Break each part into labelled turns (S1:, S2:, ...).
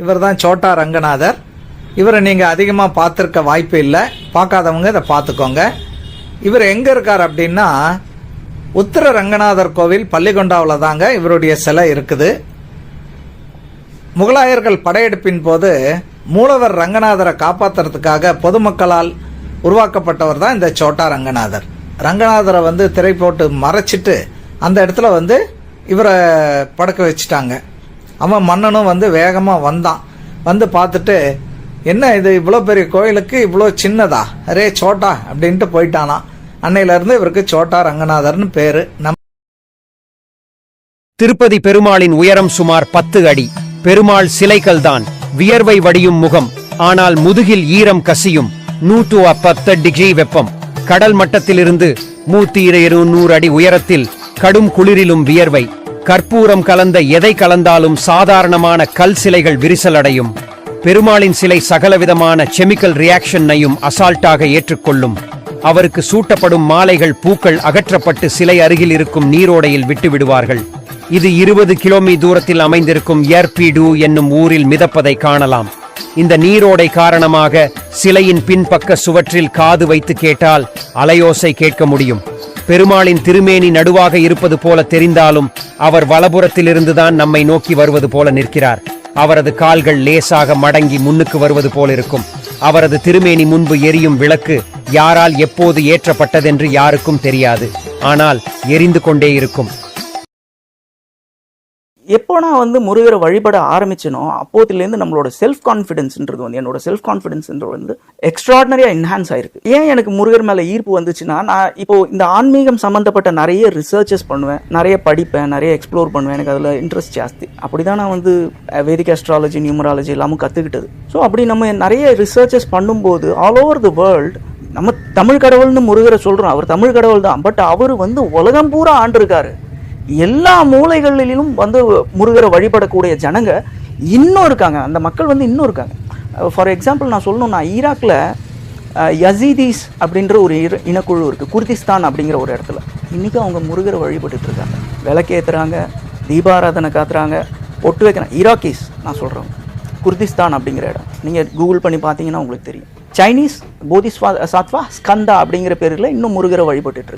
S1: இவர் தான் சோட்டா ரங்கநாதர். இவரை நீங்கள் அதிகமாக பார்த்துருக்க வாய்ப்பு இல்லை. பார்க்காதவங்க இதை பார்த்துக்கோங்க. இவர் எங்கே இருக்கார் அப்படின்னா உத்தர ரங்கநாதர் கோவில் பள்ளிகொண்டாவில் தாங்க இவருடைய சிலை இருக்குது. முகலாயர்கள் படையெடுப்பின் போது மூலவர் ரங்கநாதரை காப்பாற்றுறதுக்காக பொதுமக்களால் உருவாக்கப்பட்டவர் தான் இந்த சோட்டா ரங்கநாதர். ரங்கநாதரை வந்து திரை போட்டு மறைச்சிட்டு அந்த இடத்துல வந்து இவரை படுக்க வச்சுட்டாங்க. அவன் மன்னனும் வந்து வேகமாக வந்தான். வந்து பார்த்துட்டு என்ன இது இவ்வளோ பெரிய கோயிலுக்கு இவ்வளோ சின்னதா? அரே சோட்டா அப்படின்ட்டு போயிட்டானா அன்னையிலேருந்து இவருக்கு சோட்டா ரங்கநாதர்னு பேர். நம்
S2: திருப்பதி பெருமாளின் உயரம் சுமார் பத்து அடி. பெருமாள் சிலைகள்தான். வியர்வை வடியும் முகம். ஆனால் முதுகில் ஈரம் கசியும். நூற்று பத்து டிகிரி வெப்பம். கடல் மட்டத்திலிருந்து மூத்தி இருநூறு அடி உயரத்தில் கடும் குளிரிலும் வியர்வை. கற்பூரம் கலந்த எதை கலந்தாலும் சாதாரணமான கல் சிலைகள் விரிசலடையும். பெருமாளின் சிலை சகலவிதமான கெமிக்கல் ரியாக்ஷனையும் அசால்ட்டாக ஏற்றுக்கொள்ளும். அவருக்கு சூட்டப்படும் மாலைகள் பூக்கள் அகற்றப்பட்டு சிலை அருகில் இருக்கும் நீரோடையில் விட்டு விடுவார்கள் இது இருபது கிலோமீ தூரத்தில் அமைந்திருக்கும் ஏர்பீடு என்னும் ஊரில் மிதப்பதை காணலாம். இந்த நீரோடை காரணமாக சிலையின் பின்பக்க சுவற்றில் காது வைத்து கேட்டால் அலையோசை கேட்க முடியும். பெருமாளின் திருமேனி நடுவாக இருப்பது போல தெரிந்தாலும் அவர் வலபுறத்திலிருந்துதான் நம்மை நோக்கி வருவது போல நிற்கிறார். அவரது கால்கள் லேசாக மடங்கி முன்னுக்கு வருவது போல இருக்கும் அவரது திருமேனி முன்பு எரியும் விளக்கு யாரால் எப்போது ஏற்றப்பட்டதென்று யாருக்கும் தெரியாது. ஆனால் எரிந்து கொண்டே இருக்கும்.
S3: எப்போ நான் வந்து முருகரை வழிபட ஆரம்பிச்சனோ அப்போதுலேருந்து நம்மளோட செல்ஃப் கான்ஃபிடென்ஸ்ன்றது வந்து என்னோட செல்ஃப் கான்ஃபிடென்ஸ்ன்றது வந்து எக்ஸ்ட்ராடினரியாக என்ஹான்ஸ் ஆயிருக்கு. ஏன் எனக்கு முருகர் மேலே ஈர்ப்பு வந்துச்சுன்னா நான் இப்போ இந்த ஆன்மீகம் சம்மந்தப்பட்ட நிறைய ரிசர்ச்சஸ் பண்ணுவேன் நிறைய படிப்பேன் நிறைய எக்ஸ்ப்ளோர் பண்ணுவேன் எனக்கு அதில் இன்ட்ரெஸ்ட் ஜாஸ்தி. அப்படி தான் நான் வந்து வேதிக் அஸ்ட்ராலஜி நியூமராலஜி எல்லாமும் கற்றுக்கிட்டது ஸோ அப்படி நம்ம நிறைய ரிசர்ச்சஸ் பண்ணும்போது ஆல் ஓவர் தி வேர்ல்டு நம்ம தமிழ் கடவுள்னு முருகரை சொல்கிறோம் அவர் தமிழ் கடவுள் தான் பட் அவர் வந்து உலகம் பூரா ஆண்டிருக்காரு. எல்லா மூலைகளிலும் வந்து முருகரை வழிபடக்கூடிய ஜனங்க இன்னும் இருக்காங்க. அந்த மக்கள் வந்து இன்னும் இருக்காங்க. ஃபார் எக்ஸாம்பிள் நான் சொல்லணும்னா ஈராக்கில் யசீதீஸ் அப்படின்ற ஒரு இர இனக்குழு இருக்குது குர்திஸ்தான் அப்படிங்கிற ஒரு இடத்துல. இன்றைக்கி அவங்க முருகரை வழிபட்டுட்டு இருக்காங்க. விளக்கேற்றுறாங்க தீபாராதனை காத்துறாங்க ஒட்டு வைக்கிறாங்க ஈராக்கீஸ் நான் சொல்கிறேன் குர்திஸ்தான் அப்படிங்கிற இடம். நீங்கள் கூகுள் பண்ணி பார்த்தீங்கன்னா உங்களுக்கு தெரியும். சைனீஸ் போதிஸ்வா சாத்வா ஸ்கந்தா அப்படிங்கிற பேரில் இன்னும் முருகரை வழிபட்டுட்டு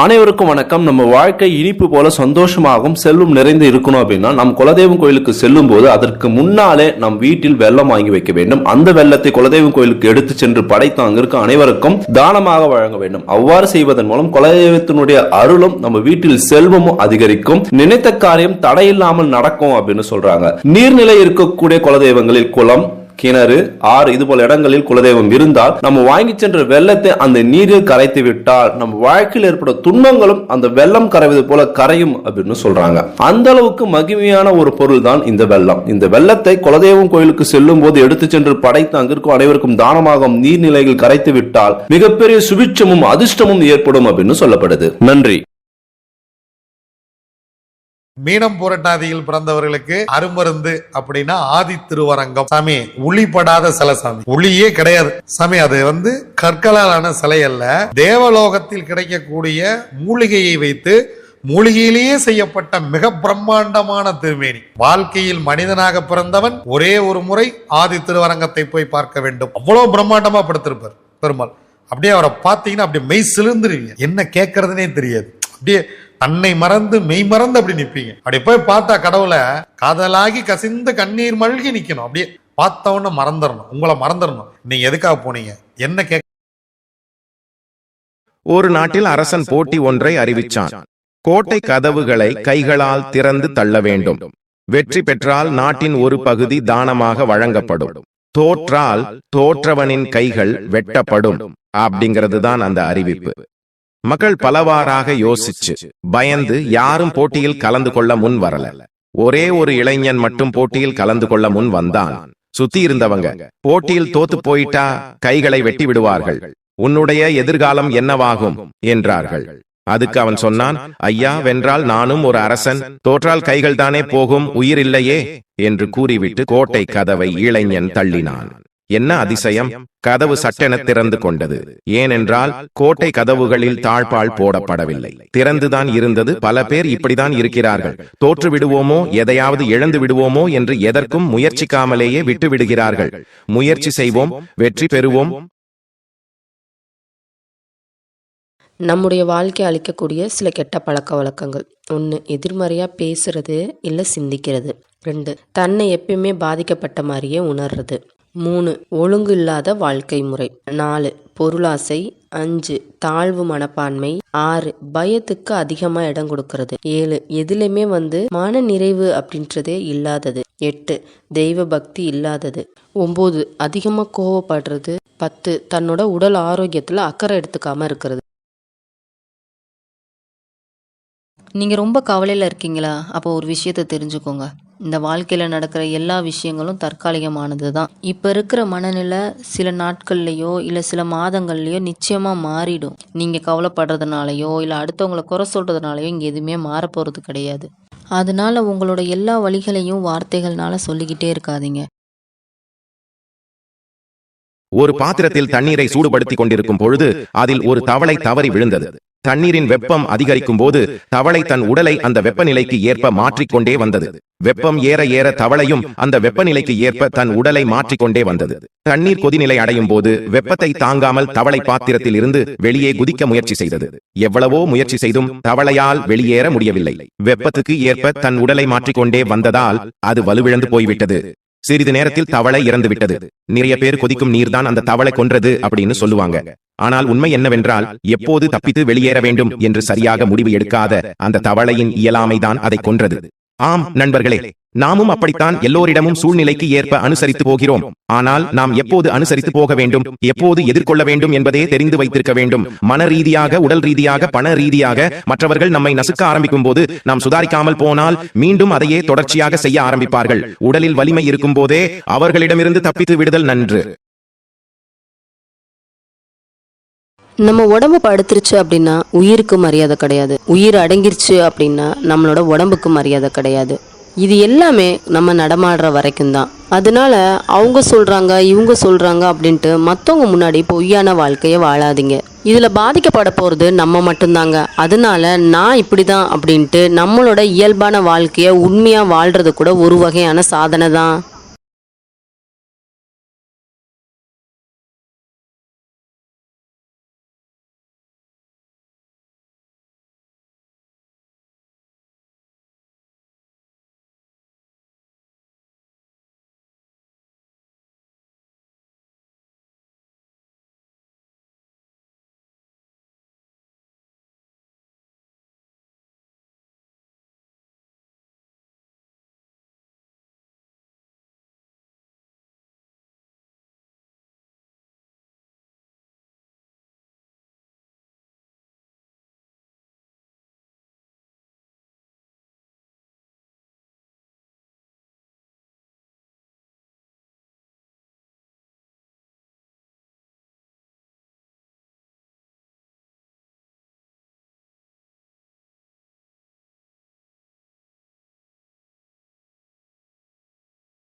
S4: அனைவருக்கும் வணக்கம். நம்ம வாழ்க்கை இனிப்பு போல சந்தோஷமாகவும் செல்வம் நிறைந்து இருக்கணும் அப்படின்னா நம் குலதெய்வம் கோயிலுக்கு செல்லும் போது அதற்கு முன்னாலே நம் வீட்டில் வெள்ளம் வாங்கி வைக்க வேண்டும். அந்த வெள்ளத்தை குலதெய்வம் கோயிலுக்கு எடுத்து சென்று படைத்து அங்கிருக்க அனைவருக்கும் தானமாக வழங்க வேண்டும். அவ்வாறு செய்வதன் மூலம் குலதெய்வத்தினுடைய அருளும் நம்ம வீட்டில் செல்வமும் அதிகரிக்கும். நினைத்த காரியம் தடையில்லாமல் நடக்கும் அப்படின்னு சொல்றாங்க. நீர்நிலை இருக்கக்கூடிய குலதெய்வங்களில் குளம் கிணறு ஆறு இது போல இடங்களில் குலதெய்வம் இருந்தால் நம்ம வாங்கி சென்ற வெள்ளத்தை அந்த நீரில் கரைத்து விட்டால் நம்ம வாழ்க்கையில் ஏற்படும் துன்பங்களும் அந்த வெள்ளம் கரைவது போல கரையும் அப்படின்னு சொல்றாங்க. அந்த அளவுக்கு மகிமையான ஒரு பொருள் தான் இந்த வெள்ளம். இந்த வெள்ளத்தை குலதெய்வம் கோயிலுக்கு செல்லும் போது எடுத்து சென்று படைத்து அங்கிருக்கும் அனைவருக்கும் தானமாக நீர்நிலைகள் கரைத்து விட்டால் மிகப்பெரிய சுபிட்சமும் அதிர்ஷ்டமும் ஏற்படும் அப்படின்னு சொல்லப்படுது. நன்றி.
S5: மீனம் புரட்டாதியில் பிறந்தவர்களுக்கு அருமருந்து அப்படின்னா ஆதி திருவரங்கம். சாமி உளிப்படாத சிலை சாமி. உளியே கிடையாது. சாமி அது வந்து கற்களாலான சிலை அல்ல. தேவலோகத்தில் கிடைக்கக்கூடிய மூலிகையை வைத்து மூலிகையிலேயே செய்யப்பட்ட மிக பிரம்மாண்டமான திருமேனி. வாழ்க்கையில் மனிதனாக பிறந்தவன் ஒரே ஒரு முறை ஆதி திருவரங்கத்தை போய் பார்க்க வேண்டும். அவ்வளவு பிரம்மாண்டமா படுத்திருப்பார் பெருமாள். அப்படியே அவரை பார்த்தீங்கன்னா அப்படியே மெய் சிலிர்ந்துருவீங்க. என்ன கேட்கறதுனே தெரியாது. அப்படியே தன்னை மறந்து மெய் மறந்து அப்படி நிப்பீங்க அப்படி போய் பார்த்தா கடவுளை காதலாகி கசிந்து கண்ணீர் மல்கி நிக்கணும். அப்படியே பார்த்த மறந்துடணும். உங்களை மறந்துடணும். நீங்க எதுக்காக போனீங்க? என்ன கேட்க
S6: ஒரு நாட்டில் அரசன் போட்டி ஒன்றை அறிவிச்சான். கோட்டை கதவுகளை கைகளால் திறந்து தள்ள வேண்டும். வெற்றி பெற்றால் நாட்டின் ஒரு பகுதி தானமாக வழங்கப்படும். தோற்றால் தோற்றவனின் கைகள் வெட்டப்படும். அப்படிங்கிறது தான் அந்த அறிவிப்பு. மக்கள் பலவாறாக யோசிச்சு பயந்து யாரும் போட்டியில் கலந்து கொள்ள முன் வரல. ஒரே ஒரு இளைஞன் மட்டும் போட்டியில் கலந்து கொள்ள முன் வந்தான். சுத்தி இருந்தவங்க போட்டியில் தோத்து போயிட்டா கைகளை வெட்டி விடுவார்கள். உன்னுடைய எதிர்காலம் என்னவாகும்? என்றார்கள். அதுக்கு அவன் சொன்னான் ஐயா வென்றால் நானும் ஒரு அரசன் தோற்றால் கைகள் தானே போகும் உயிர் இல்லையே? என்று கூறிவிட்டு கோட்டை கதவை இளைஞன் தள்ளினான். என்ன அதிசயம்? கதவு சட்டென திறந்து கொண்டது. ஏனென்றால் கோட்டை கதவுகளில் தாழ்பால் போடப்படவில்லை. திறந்துதான் இருந்தது. பல பேர் இப்படிதான் இருக்கிறார்கள். தோற்று விடுவோமோ எதையாவது இழந்து விடுவோமோ? என்று எதற்கும் முயற்சிக்காமலேயே விட்டு விடுகிறார்கள் முயற்சி செய்வோம். வெற்றி பெறுவோம்.
S7: நம்முடைய வாழ்க்கை அளிக்கக்கூடிய சில கெட்ட பழக்க வழக்கங்கள். ஒன்று எதிர்மறையாக பேசுறது இல்லை சிந்திக்கிறது. ரெண்டு தன்னை எப்பயுமே பாதிக்கப்பட்ட மாதிரியே உணர்றது. மூணு ஒழுங்கு இல்லாத வாழ்க்கை முறை. நாலு பொருளாசை. அஞ்சு தாழ்வு மனப்பான்மை. ஆறு பயத்துக்கு அதிகமா இடம் கொடுக்கறது. ஏழு எதுலையுமே வந்து மன நிறைவு அப்படின்றதே இல்லாதது. எட்டு தெய்வ பக்தி இல்லாதது. ஒம்பது அதிகமாக கோவப்படுறது. பத்து தன்னோட உடல் ஆரோக்கியத்தில் அக்கறை எடுத்துக்காம இருக்கிறது.
S8: நீங்கள் ரொம்ப கவலையில் இருக்கீங்களா? அப்போ ஒரு விஷயத்தை தெரிஞ்சுக்கோங்க. இந்த வாழ்க்கையில் நடக்கிற எல்லா விஷயங்களும் தற்காலிகமானது தான் இப்போ இருக்கிற மனநிலை சில நாட்கள்லையோ இல்லை சில மாதங்கள்லையோ நிச்சயமாக மாறிடும். நீங்கள் கவலைப்படுறதுனாலையோ இல்லை அடுத்தவங்களை குறை சொல்கிறதுனாலையோ இங்கே எதுவுமே மாறப்போகிறது கிடையாது. அதனால உங்களோட எல்லா வழிகளையும் வார்த்தைகள்னால சொல்லிக்கிட்டே இருக்காதீங்க.
S6: ஒரு பாத்திரத்தில் தண்ணீரை சூடுபடுத்திக் கொண்டிருக்கும் பொழுது அதில் ஒரு தவளை தவறி விழுந்தது. தண்ணீரின் வெப்பம் அதிகரிக்கும் போது தவளை தன் உடலை அந்த வெப்பநிலைக்கு ஏற்ப மாற்றிக்கொண்டே வந்தது. வெப்பம் ஏற ஏற தவளையும் அந்த வெப்பநிலைக்கு ஏற்ப தன் உடலை மாற்றிக்கொண்டே வந்தது. தண்ணீர் கொதிநிலை அடையும் போது வெப்பத்தை தாங்காமல் தவளை பாத்திரத்தில் இருந்து வெளியே குதிக்க முயற்சி செய்தது. எவ்வளவோ முயற்சி செய்தும் தவளையால் வெளியேற முடியவில்லை. வெப்பத்துக்கு ஏற்ப தன் உடலை மாற்றிக்கொண்டே வந்ததால் அது வலுவிழந்து போய்விட்டது. சிறிது நேரத்தில் தவளை இறந்து விட்டது நிறைய பேர் கொதிக்கும் நீர்தான் அந்த தவளை கொன்றது அப்படின்னு சொல்லுவாங்க. ஆனால் உண்மை என்னவென்றால் எப்போது தப்பித்து வெளியேற வேண்டும் என்று சரியாக முடிவு எடுக்காத அந்த தவளையின் இயலாமைதான் அதை கொன்றது. ஆம் நண்பர்களே நாமும் அப்படித்தான் எல்லோரிடமும் சூழ்நிலைக்கு ஏற்ப அனுசரித்து போகிறோம். ஆனால் நாம் எப்போது அனுசரித்து போக வேண்டும்? எப்போது எதிர்கொள்ள வேண்டும் என்பதே தெரிந்து வைத்திருக்க வேண்டும். மன ரீதியாக உடல் ரீதியாக பண ரீதியாக மற்றவர்கள் நம்மை நசுக்க ஆரம்பிக்கும் போது நாம் சுதாரிக்காமல் போனால் மீண்டும் அதையே தொடர்ச்சியாக செய்ய ஆரம்பிப்பார்கள். உடலில் வலிமை இருக்கும் போதே அவர்களிடமிருந்து தப்பித்து விடுதல் நன்று.
S7: நம்ம உடம்பு படுத்துருச்சு அப்படின்னா உயிருக்கு மரியாதை கிடையாது. உயிர் அடங்கிருச்சு அப்படின்னா நம்மளோட உடம்புக்கு மரியாதை கிடையாது. இது எல்லாமே நம்ம நடமாடுற வரைக்கும் தான். அதனால அவங்க சொல்கிறாங்க இவங்க சொல்கிறாங்க அப்படின்ட்டு மற்றவங்க முன்னாடி பொய்யான வாழ்க்கையை வாழாதீங்க. இதில் பாதிக்கப்பட போகிறது நம்ம மட்டும்தாங்க. அதனால நான் இப்படி தான் அப்படின்ட்டு நம்மளோட இயல்பான வாழ்க்கையை உண்மையாக வாழ்கிறது கூட ஒரு வகையான சாதனை தான்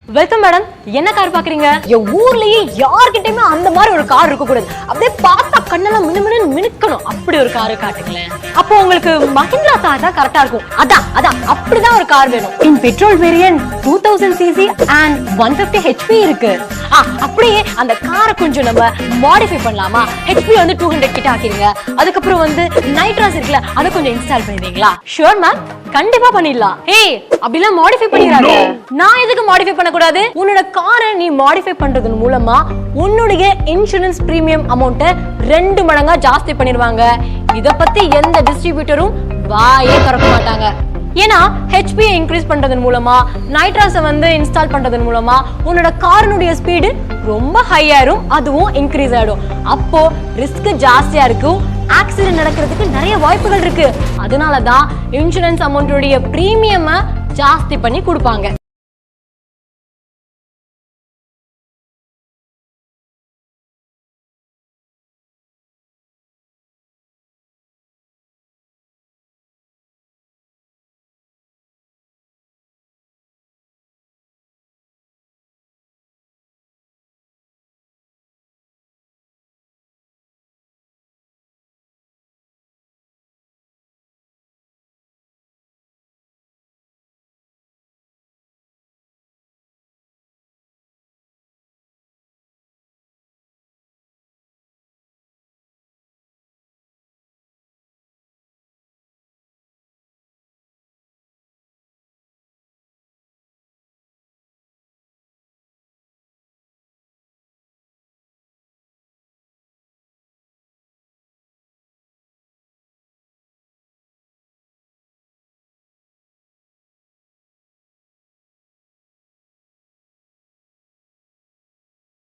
S9: வெல்கம் மேடம் என்ன கார் பாக்குறீங்க என் ஊர்லயே யார்கிட்டயுமே அந்த மாதிரி ஒரு கார் இருக்க கூடாது அப்படியே பார்த்தா கண்ணெல்லாம் மினு மினுக்கணும். அப்படி ஒரு கார் காட்டுங்களேன். அப்போ உங்களுக்கு மஹிந்திரா கார் தான் கரெக்டா இருக்கும். அதான் அதான். அப்படிதான் ஒரு கார் வேணும். In petrol variant two thousand CC and one fifty HP இருக்கு. அப்படியே அந்த காரை கொஞ்சம் நம்ம மாடிஃபை பண்ணலாமா? ஹெச்பி வந்து டூ ஹண்ட்ரட் கிட்ட ஆக்கிருங்க. அதுக்கப்புறம் வந்து நைட்ராஸ் இருக்குல்ல அதை கொஞ்சம் இன்ஸ்டால் பண்ணிடுறீங்களா ஷூர் மேம் கண்டிப்பா பண்ணிடலாம். ஏய் அப்படிலாம் மாடிஃபை பண்ணிடுறாங்க நான் எதுக்கு மாடிஃபை பண்ணக்கூடாது? உன்னோட காரை நீ மாடிஃபை பண்றதன் மூலமா உன்னுடைய இன்சூரன்ஸ் பிரீமியம் அமௌண்ட்டை ரெண்டு மடங்கா ஜாஸ்தி பண்ணிடுவாங்க. இத பத்தி எந்த டிஸ்ட்ரிபியூட்டரும் வாயே திறக்க மாட்டாங்க. ஏன்னா ஹெச்பியை இன்க்ரீஸ் பண்றதன் மூலமா நைட்ராஸை வந்து இன்ஸ்டால் பண்றதன் மூலமா உன்னோட காரினுடைய ஸ்பீடு ரொம்ப ஹையாயிரும் அதுவும் இன்க்ரீஸ் ஆயிடும். அப்போ ரிஸ்க் ஜாஸ்தியா இருக்கும் ஆக்சிடென்ட் நடக்கிறதுக்கு நிறைய வாய்ப்புகள் இருக்கு. அதனால தான் இன்சூரன்ஸ் அமௌண்ட்டுடைய பிரீமியமை ஜாஸ்தி பண்ணி கொடுப்பாங்க.